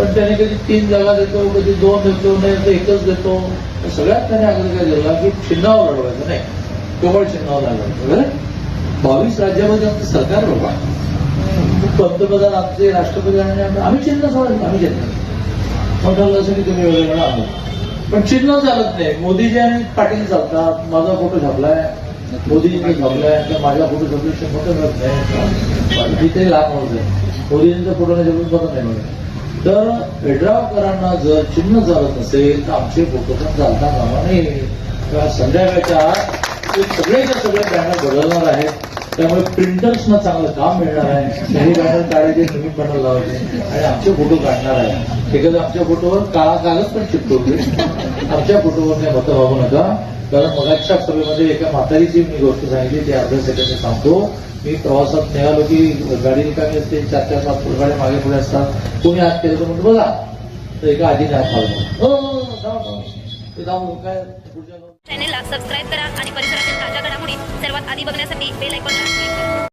पण त्याने कधी तीन जागा देतो कधी दोन देतो नाही तर एकच देतो. सगळ्यात त्याने आग्रह काय दिला की चिन्हावर लढवायचं नाही. केवळ चिन्हावर लढवायचं बावीस राज्यामध्ये आमचं सरकार बाबा पंतप्रधान आमचे राष्ट्रपती आणि आम्ही- चिन्ह सोडायचं आम्ही चिन्ह असं की तुम्ही वेगवेगळं आहोत पण चिन्ह चालत नाही. मोदीजी आणि पाटील चालतात. माझा फोटो छापलाय. मोदीजींनी छापलाय. तर माझा फोटो छापल्याशिवाय फोटो मिळत नाही ते लाभ होत मोदीजींचा फोटो नाही छापून फोटो नाही तर पेडरावकरांना जर चिन्ह चालत नसेल तर आमचे फोटो पण चालता कामा नये तेव्हा संध्याकाळच्या आत ते सगळेच्या सगळे बॅनर बदलणार आहेत त्यामुळे प्रिंटर्सना चांगलं काम मिळणार आहे. काही बॅनर काढायचे नवीन बॅनर लावायचे. आणि आमचे फोटो काढणार आहे. एखादं आमच्या फोटोवर काळा कागद पण चिपकवते आमच्या फोटोवर नाही मतं भाऊ नका. कारण मगाच्या सभेमध्ये एका म्हातारीची मी गोष्ट सांगितली ती अर्ध्या सेकंड सांगतो मी प्रवासात निघालो की गाडी रिकामी असते चार चार पाच फुल मागे पुढे असतात. कोणी हात केलं तर म्हणून बघा. तर एका आजीने हात मारला हो, हो, हो, ते जाऊ, काय चॅनेलला सबस्क्राईब करा आणि परिसरातील ताज्या घडामोडी सर्वात आधी बघण्यासाठी बेल ऐकून